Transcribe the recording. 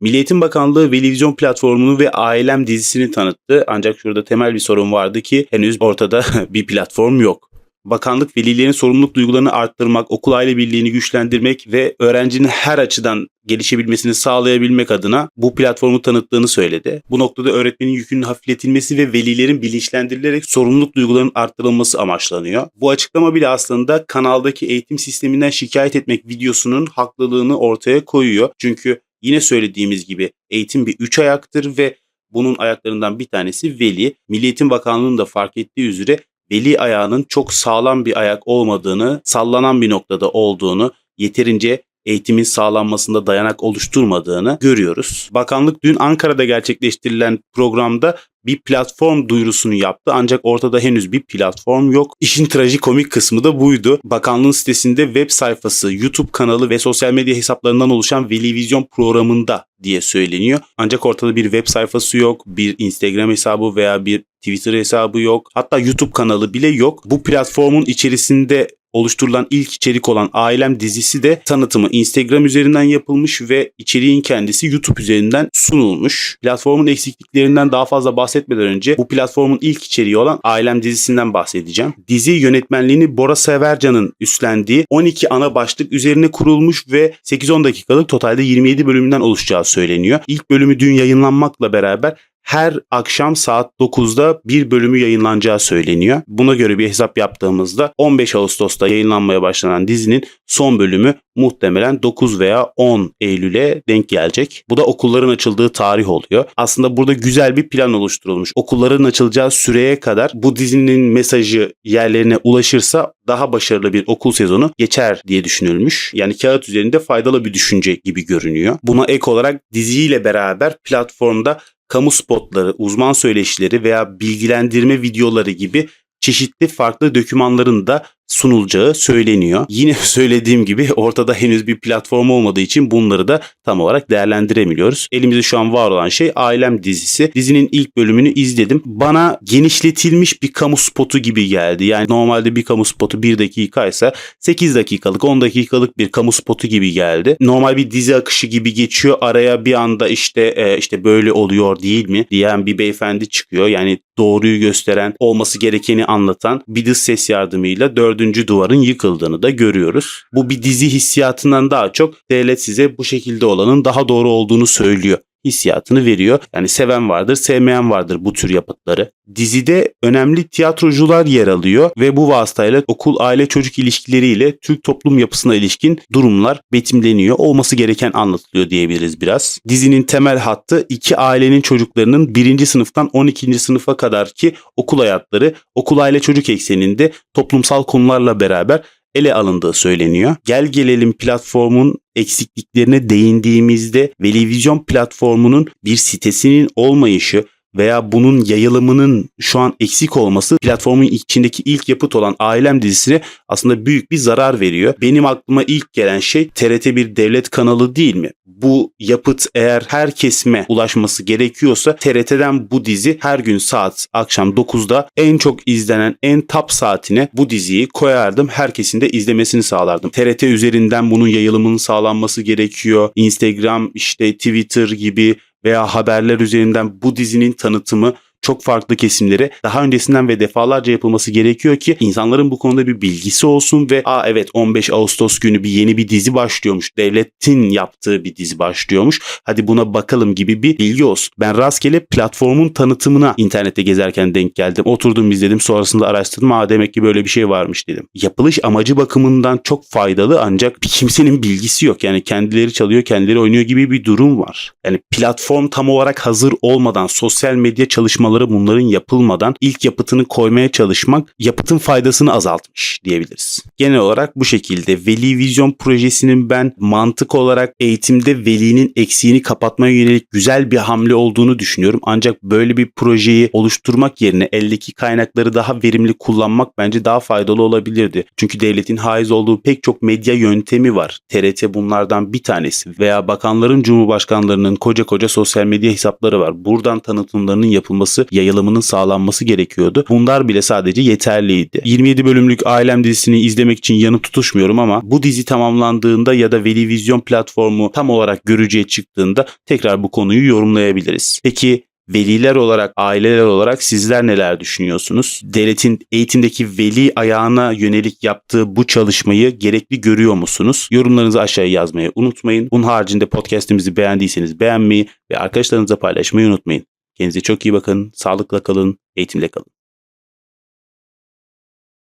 Milli Eğitim Bakanlığı Velivizyon platformunu ve Ailem dizisini tanıttı. Ancak şurada temel bir sorun vardı ki henüz ortada bir platform yok. Bakanlık velilerin sorumluluk duygularını arttırmak, okul aile birliğini güçlendirmek ve öğrencinin her açıdan gelişebilmesini sağlayabilmek adına bu platformu tanıttığını söyledi. Bu noktada öğretmenin yükünün hafifletilmesi ve velilerin bilinçlendirilerek sorumluluk duygularının arttırılması amaçlanıyor. Bu açıklama bile aslında kanaldaki eğitim sisteminden şikayet etmek videosunun haklılığını ortaya koyuyor. Çünkü yine söylediğimiz gibi eğitim bir üç ayaktır ve bunun ayaklarından bir tanesi veli. Milli Eğitim Bakanlığı'nın da fark ettiği üzere veli ayağının çok sağlam bir ayak olmadığını, sallanan bir noktada olduğunu, yeterince eğitimin sağlanmasında dayanak oluşturmadığını görüyoruz. Bakanlık dün Ankara'da gerçekleştirilen programda bir platform duyurusunu yaptı ancak ortada henüz bir platform yok. İşin trajikomik kısmı da buydu. Bakanlığın sitesinde web sayfası, YouTube kanalı ve sosyal medya hesaplarından oluşan Veli Vizyon programında diye söyleniyor. Ancak ortada bir web sayfası yok, bir Instagram hesabı veya bir Twitter hesabı yok. Hatta YouTube kanalı bile yok. Bu platformun içerisinde oluşturulan ilk içerik olan Ailem dizisi de tanıtımı Instagram üzerinden yapılmış ve içeriğin kendisi YouTube üzerinden sunulmuş. Platformun eksikliklerinden daha fazla bahsetmeden önce bu platformun ilk içeriği olan Ailem dizisinden bahsedeceğim. Dizi yönetmenliğini Bora Severcan'ın üstlendiği 12 ana başlık üzerine kurulmuş ve 8-10 dakikalık totalde 27 bölümünden oluşacağı söyleniyor. İlk bölümü dün yayınlanmakla beraber her akşam saat 9'da bir bölümü yayınlanacağı söyleniyor. Buna göre bir hesap yaptığımızda 15 Ağustos'ta yayınlanmaya başlanan dizinin son bölümü muhtemelen 9 veya 10 Eylül'e denk gelecek. Bu da okulların açıldığı tarih oluyor. Aslında burada güzel bir plan oluşturulmuş. Okulların açılacağı süreye kadar bu dizinin mesajı yerlerine ulaşırsa daha başarılı bir okul sezonu geçer diye düşünülmüş. Yani kağıt üzerinde faydalı bir düşünce gibi görünüyor. Buna ek olarak diziyle beraber platformda kamu spotları, uzman söyleşileri veya bilgilendirme videoları gibi çeşitli farklı dokümanların da sunulacağı söyleniyor. Yine söylediğim gibi ortada henüz bir platform olmadığı için bunları da tam olarak değerlendiremiyoruz. Elimizde şu an var olan şey Ailem dizisi. Dizinin ilk bölümünü izledim. Bana genişletilmiş bir kamu spotu gibi geldi. Yani normalde bir kamu spotu 1 dakikaysa 8 dakikalık 10 dakikalık bir kamu spotu gibi geldi. Normal bir dizi akışı gibi geçiyor. Araya bir anda işte e, işte böyle oluyor değil mi diyen bir beyefendi çıkıyor. Yani doğruyu gösteren, olması gerekeni anlatan bir dış ses yardımıyla dördüncü duvarın yıkıldığını da görüyoruz. Bu bir dizi hissiyatından daha çok devlet size bu şekilde olanın daha doğru olduğunu söylüyor hissiyatını veriyor. Yani seven vardır, sevmeyen vardır bu tür yapıtları. Dizide önemli tiyatrocular yer alıyor ve bu vasıtayla okul aile çocuk ilişkileriyle Türk toplum yapısına ilişkin durumlar betimleniyor. Olması gereken anlatılıyor diyebiliriz biraz. Dizinin temel hattı iki ailenin çocuklarının birinci sınıftan 12. sınıfa kadar ki okul hayatları okul aile çocuk ekseninde toplumsal konularla beraber ele alındığı söyleniyor. Gel gelelim platformun eksikliklerine değindiğimizde Velivizyon platformunun bir sitesinin olmayışı veya bunun yayılımının şu an eksik olması platformun içindeki ilk yapıt olan Ailem dizisine aslında büyük bir zarar veriyor. Benim aklıma ilk gelen şey TRT bir devlet kanalı değil mi? Bu yapıt eğer her kesime ulaşması gerekiyorsa TRT'den bu dizi her gün saat akşam 9'da en çok izlenen en top saatine bu diziyi koyardım. Herkesin de izlemesini sağlardım. TRT üzerinden bunun yayılımının sağlanması gerekiyor. Instagram işte Twitter gibi veya haberler üzerinden bu dizinin tanıtımı çok farklı kesimlere daha öncesinden ve defalarca yapılması gerekiyor ki insanların bu konuda bir bilgisi olsun ve aa evet 15 Ağustos günü bir yeni bir dizi başlıyormuş. Devletin yaptığı bir dizi başlıyormuş. Hadi buna bakalım gibi bir bilgi olsun. Ben rastgele platformun tanıtımına internette gezerken denk geldim. Oturdum izledim sonrasında araştırdım. Aa demek ki böyle bir şey varmış dedim. Yapılış amacı bakımından çok faydalı ancak bir kimsenin bilgisi yok. Yani kendileri çalıyor kendileri oynuyor gibi bir durum var. Yani platform tam olarak hazır olmadan sosyal medya çalışmaları bunların yapılmadan ilk yapıtını koymaya çalışmak yapıtın faydasını azaltmış diyebiliriz. Genel olarak bu şekilde Veli Vizyon projesinin ben mantık olarak eğitimde velinin eksiğini kapatmaya yönelik güzel bir hamle olduğunu düşünüyorum. Ancak böyle bir projeyi oluşturmak yerine eldeki kaynakları daha verimli kullanmak bence daha faydalı olabilirdi. Çünkü devletin haiz olduğu pek çok medya yöntemi var. TRT bunlardan bir tanesi veya bakanların cumhurbaşkanlarının koca koca sosyal medya hesapları var. Buradan tanıtımlarının yapılması ulaşılması, yayılımının sağlanması gerekiyordu. Bunlar bile sadece yeterliydi. 27 bölümlük Ailem dizisini izlemek için yanı tutuşmuyorum ama bu dizi tamamlandığında ya da Veli Vizyon platformu tam olarak görücüye çıktığında tekrar bu konuyu yorumlayabiliriz. Peki veliler olarak, aileler olarak sizler neler düşünüyorsunuz? Devletin eğitimdeki veli ayağına yönelik yaptığı bu çalışmayı gerekli görüyor musunuz? Yorumlarınızı aşağıya yazmayı unutmayın. Bunun haricinde podcastimizi beğendiyseniz beğenmeyi ve arkadaşlarınızla paylaşmayı unutmayın. Kendinize çok iyi bakın, sağlıkla kalın, eğitimle kalın.